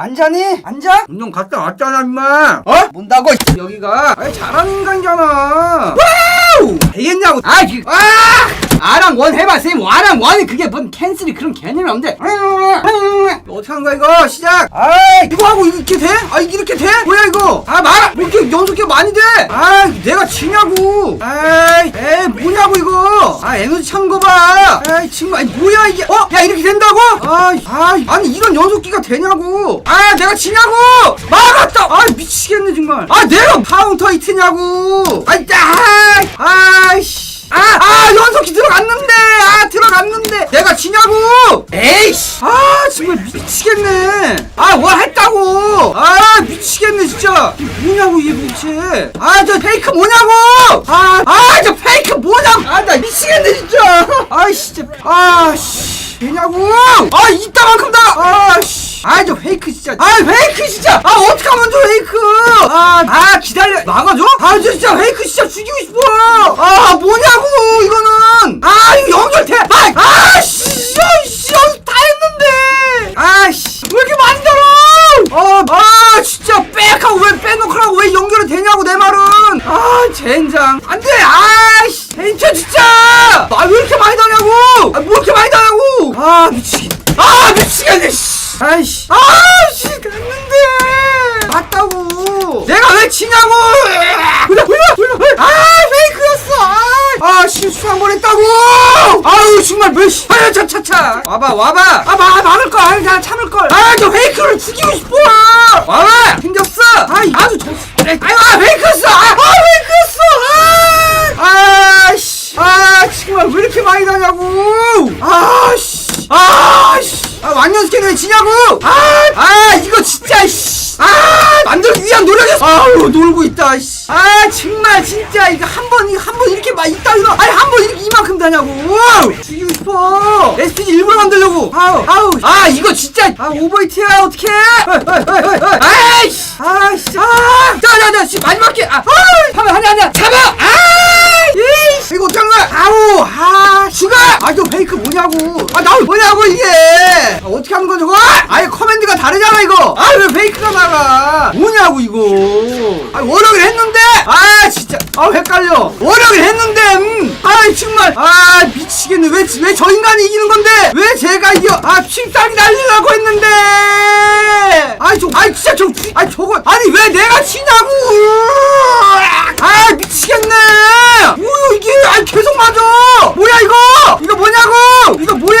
앉아니? 앉아? 운동 갔다 왔잖아 임마 어? 뭔다고? 여기가 아이, 잘하는 인간이잖아 와우 되겠냐고 아, 그, 아! 아랑 원 해봐, 쌤. 아랑 원이 그게 뭔 캔슬이 그런 개념이 없는데. 어떻게 하는 거야 이거? 시작! 아이 이거 하고 이렇게 돼? 아 이렇게 돼? 뭐야 이거? 아 말아 뭐 이렇게 연속해 많이 돼 아 내가 지냐고. 아이 에이 뭐냐고 이거? 아 에너지 차는 거봐. 아이 친구 아니 뭐야 이게? 어? 야 이렇게 된다고? 아이 아이 아니 이런 연속기가 되냐고. 아 내가 지냐고. 막았다. 아 미치겠네 정말. 아 내가 카운터 히트냐고. 아이 아이 아이씨 아, 아, 연속기 들어갔는데! 아, 들어갔는데! 내가 지냐고! 에이씨! 아, 정말 미치겠네! 아, 뭐 했다고! 아, 미치겠네, 진짜! 뭐냐고, 이게 도대체! 아, 저 페이크 뭐냐고! 아, 아, 저 페이크 뭐냐고! 아, 나 미치겠네, 진짜! 아이씨, 진짜. 아, 씨. 되냐고! 아, 이따만큼 다! 아, 씨. 아, 저 페이크 진짜. 아, 페이크 진짜! 아, 어떡하면 저 페이크! 아, 아, 기다려. 막아줘? 아, 저 진짜 페이크 진짜 죽이고 싶어! 아, 뭐냐고, 이거는! 아, 이거 연결돼! 아, 아, 씨, 야, 씨, 여기 다 했는데! 아, 씨, 왜 이렇게 만들어! 아, 아, 진짜 빽하고 왜 빼놓고라고 왜 연결이 되냐고, 내 말은! 아, 젠장. 안 돼! 아, 씨, 젠장, 진짜! 아, 왜 이렇게 많이 다냐고! 아, 뭐 이렇게 많이 다냐고! 아, 미치겠네. 아, 미치겠네, 씨! 아이씨. 아씨, 갔는데! 맞다고! 내가 왜 치냐고! 뭐야, 뭐야, 뭐야! 아, 페이크였어! 아, 아 실수 한 번 했다고! 아유, 정말 몇 시. 아유, 차, 차, 차! 와봐, 와봐! 아, 마, 막을 걸! 아, 나 참을 걸! 아, 저 페이크를 죽이고 싶어! 와봐! 생겼어! 아, 아주 저, 아유, 아, 페이크였어! 아, 아, 페이크였어! 아! 아씨! 아, 정말 왜 이렇게 많이 다냐고! 아씨! 아, 완전스케는 왜 지냐고! 아! 아, 이거 진짜, 씨! 아! 만들기 위한 노력이었어! 아우, 놀고 있다, 씨! 아, 정말, 진짜, 이거 한 번, 이거 한번 이렇게 막 있다, 이거! 아니, 한 번 이렇게 이만큼 다냐고! 죽이고 싶어! SPG 일부러 만들려고! 아우, 아우! 아, 이거 진짜! 아, 오버히트야, 어떡해! 아이씨! 아이씨! 아! 자, 자, 자, 씨, 마지막 게! 아! 아! 하면, 하냐, 하냐! 잡아! 아! 이씨! 이거 어떡한 거야? 아우! 아! 죽어! 아, 이거 페이크 뭐냐고! 아, 나 뭐냐고, 이게! 아, 어떻게 하는 거야, 저거? 아예 커맨드가 다르잖아, 이거! 아, 왜 페이크가 나가? 뭐냐고, 이거! 아, 원력을 했는데! 아, 진짜! 아, 헷갈려! 원력을 했는데, 음! 아이, 정말! 아, 미치겠네. 왜, 왜 저 인간이 이기는 건데? 왜 제가 이겨? 아, 날리려고 했는데! 아이, 저, 아이, 진짜 저, 아이, 저거, 아니, 왜 내가 치냐고! 아, 미치겠네! 뭐야, 이게, 아이, 계속 맞아! 뭐야, 이거! 이거 뭐냐고! 이거 뭐야!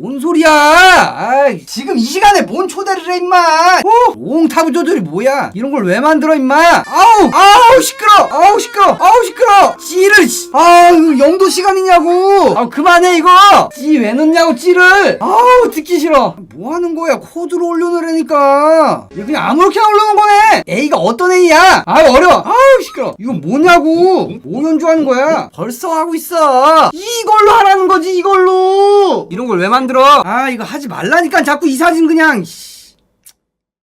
뭔 소리야? 아이 지금 이 시간에 뭔 초대를 해 임마? 어? 옹타부조들이 뭐야? 이런 걸 왜 만들어 임마? 아우 아우 시끄러! 아우 시끄러! 아우 시끄러! 찌를 씨. 아우 영도 시간이냐고? 아 그만해 이거! 찌 왜 넣냐고 찌를? 아우 듣기 싫어. 뭐 하는 거야? 코드로 올려놓으라니까. 이거 그냥 아무렇게나 올려놓은 거네. A가 어떤 A야? 아우 어려워. 아우 시끄러. 이건 뭐냐고? 뭐 연주하는 거야? 벌써 하고 있어. 이걸로 하라는 거지 이걸로. 이런 걸 왜 만 들어 아 이거 하지 말라니까 자꾸 이 사진 그냥 씨.